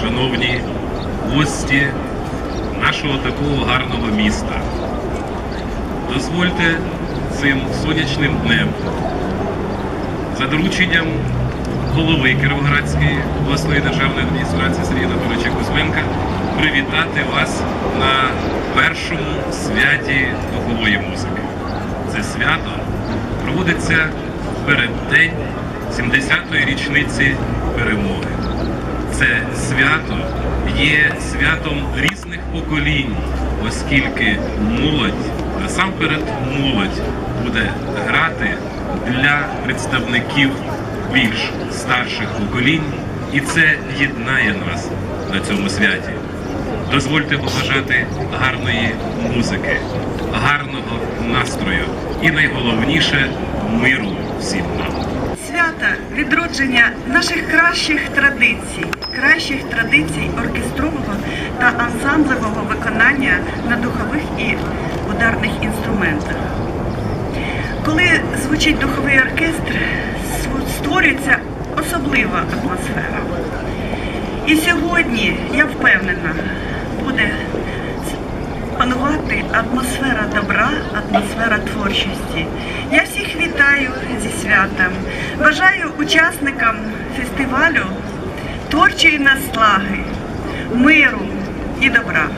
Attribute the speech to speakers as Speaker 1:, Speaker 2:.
Speaker 1: шановні гості нашого такого гарного міста. Дозвольте цим сонячним днем за дорученням голови Кіровоградської обласної державної адміністрації Сергія Анатолійовича Кузьменка привітати вас на першому святі духової музики. Це свято проводиться в переддень 70-ї річниці перемоги. Це свято є святом різних поколінь, оскільки молодь, насамперед молодь, буде грати для представників більш старших поколінь, і це єднає нас на цьому святі. Дозвольте побажати гарної музики, гарного настрою і найголовніше миру всім нам.
Speaker 2: Свята відродження наших кращих традицій, кращих традицій оркестрового та ансамблевого виконання на духових і ударних інструментах. Коли звучить духовий оркестр, створюється особлива атмосфера. І сьогодні, я впевнена, буде панувати атмосфера добра, атмосфера творчості. Я всіх вітаю зі святом. Бажаю учасникам фестивалю творчої наслаги, миру і добра.